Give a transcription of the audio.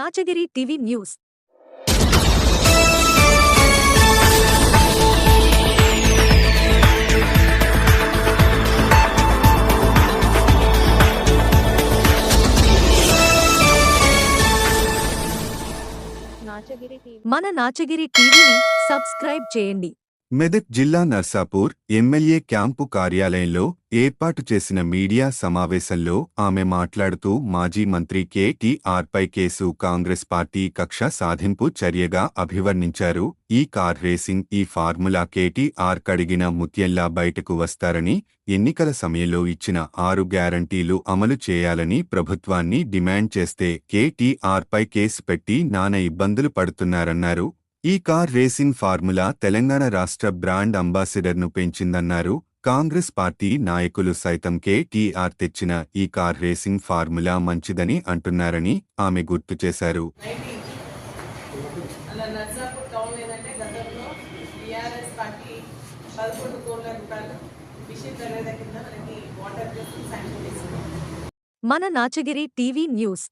Nachagiri TV news. Nachagiri TV మన నాచగిరి టీవీని subscribe చేయండి. మెదక్ జిల్లా నర్సాపూర్ ఎమ్మెల్యే క్యాంపు కార్యాలయంలో ఏర్పాటు చేసిన మీడియా సమావేశంలో ఆమె మాట్లాడుతూ మాజీ మంత్రి కేటీఆర్పై కేసు కాంగ్రెస్ పార్టీ కక్ష సాధింపు చర్యగా అభివర్ణించారు. ఈ కార్ రేసింగ్ ఈ ఫార్ములా కేటీఆర్ కడిగిన ముత్యంలా బయటకు వస్తారని ఎన్నికల సమయంలో ఇచ్చిన ఆరు గ్యారంటీలు అమలు చేయాలని ప్రభుత్వాన్ని డిమాండ్ చేస్తే కేటీఆర్పై కేసు పెట్టి నానా ఇబ్బందులు పడుతున్నారన్నారు. ఈ కార్ రేసింగ్ ఫార్ములా తెలంగాణ రాష్ట్ర బ్రాండ్ అంబాసిడర్ను పెంచిందన్నారు. కాంగ్రెస్ పార్టీ నాయకులు సైతం కేటీఆర్ తెచ్చిన ఈ కార్ రేసింగ్ ఫార్ములా మంచిదని అంటున్నారని ఆమె గుర్తు చేశారు. మన నాచగిరి టీవీ న్యూస్.